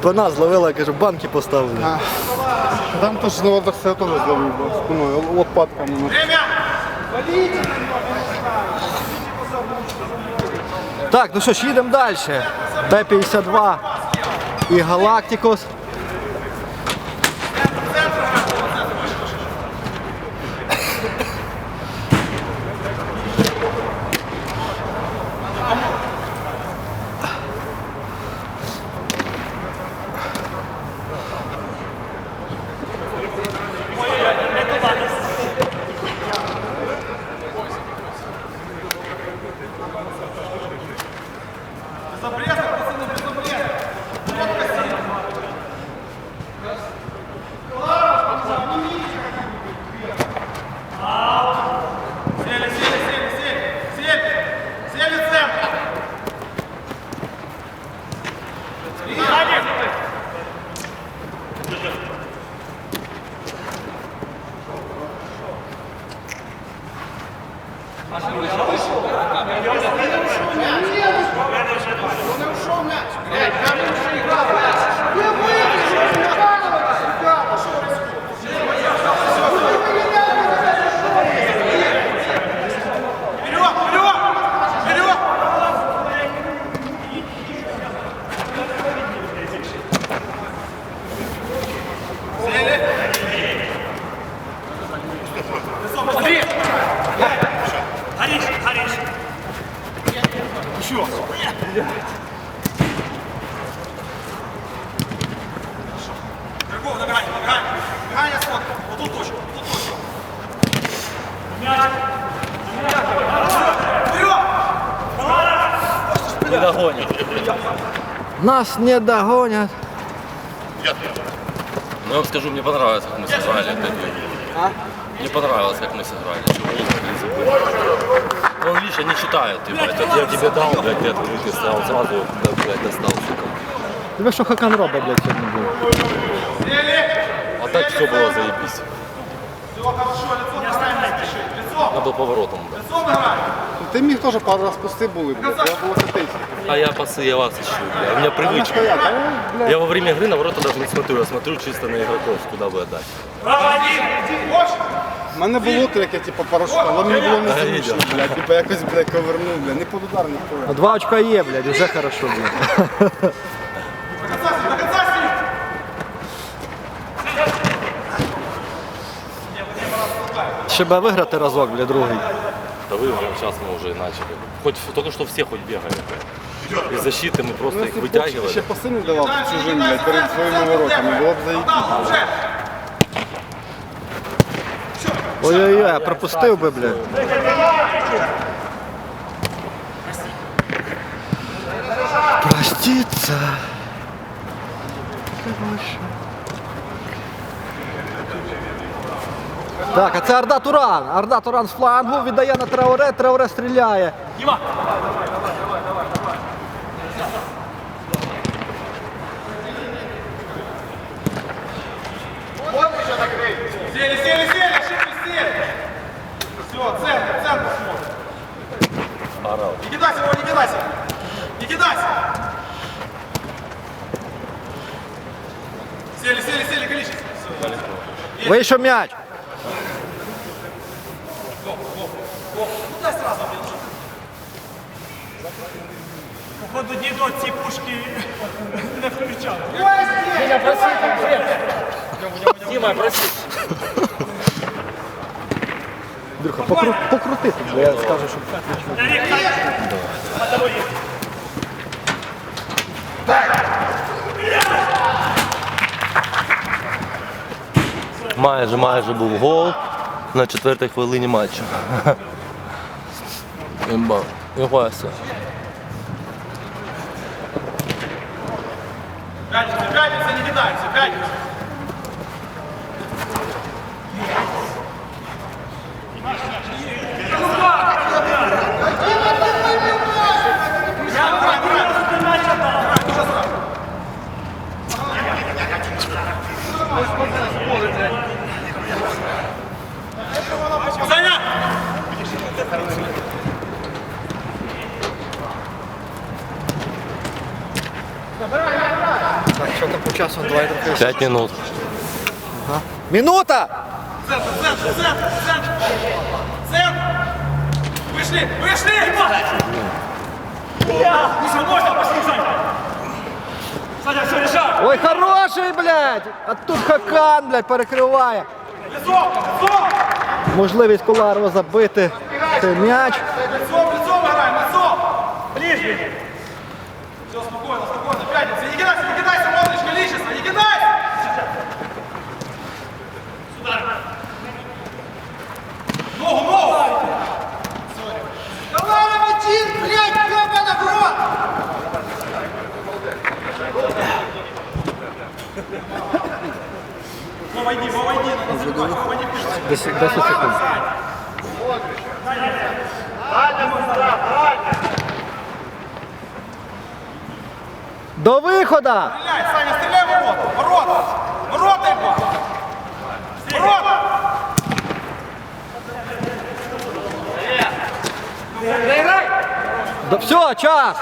Спина зловила, кажу, банки поставили. Там теж знову водах все теж зловив спиною, лопатками. Так, ну що ж, їдемо далі. Т-52 і Галактикос. Będę uszło miać. Będę uszło miać. Нас не догонять. Ну, я вам скажу, мне понравилось, как мы сыграли опять. Мне понравилось, как мы сыграли. Не. Он, видишь, они читают, типа, это я тебе дал, блядь, ты руки стал сразу, блядь, достал, сука. Тебе що Хакан робить, блядь, сьогодні був? А так все было заебись. Все хорошо, лицо не не спеши. Лицо, Надо поворотом, блядь. лицом играй. Ти міг теж пару раз пусти були, блядь, я було сидіти. А я пасы, я вас ищу, бля. У меня Там привычка. нахуя, та, ну, блядь. Я во время игры на ворота даже не смотрю, я смотрю чисто на игроков, куда бы отдать. У мене було таке, типу, парашут, але мені було Ага, незручно, відео. блядь, типу якось, блядь, ковернув, блядь, не под удар ніхуя. А Два очка є, блядь, вже хорошо, блядь. Ще би виграти разок, блядь, другий. Да вы сейчас мы уже начали. Хоть только что все хоть бегали. блядь. Из защиты мы просто Ну, их якщо б Боксик вытягивали. ще паси не давав чужим, блядь, перед своїми воротами, було б заїбісь. Там, уже. Ой-ой-ой, я пропустив би, блядь. Проститься. Так, а це Арда Туран. Арда Туран з флангу віддає на Трауре, Трауре стріляє. Сели, сели, сели, ошибки сели. Все, центр, центр смотрим. Орал. Не кидайся, его, не кидайся. Не кидайся. Сели, сели, сели, Галишин. Вийшов м'яч. Походу дідо ці пушки не включав. Друга, покру... покрути тут, бо я скажу, що Майже, майже був гол на четвертій хвилині матчу. Імба. Ігвася. Пятница, пятница, не кидаемся, пятница. Що там по часу? Давай трохи. 5 минут. Минута! Центр, центр, центр, центр. Центр. Вышли, вышли! Миша, можно, пошли, Саня. Саня, все, решай. Ой, хороший, блядь! А тут Хакан, блядь, перекриває. Лицом, лицом! Можливість Коларова забити цей м'яч. Лицом, лицом играем, лицом! Ближе! Все, спокойно, спокойно, пятница. Не кидайся, не кидайся, Модрич, количество, не кидайся! Сюда. Ногу, ногу! Давай, один, блядь, ёбана в рот! Ну, войди, войди, надо забивать, войди, пиши. 10, 10 секунд. До виходу! Стреляй, Саня, стреляй в ворота! Ворота! Ворота его! Ворота! До... Все, час!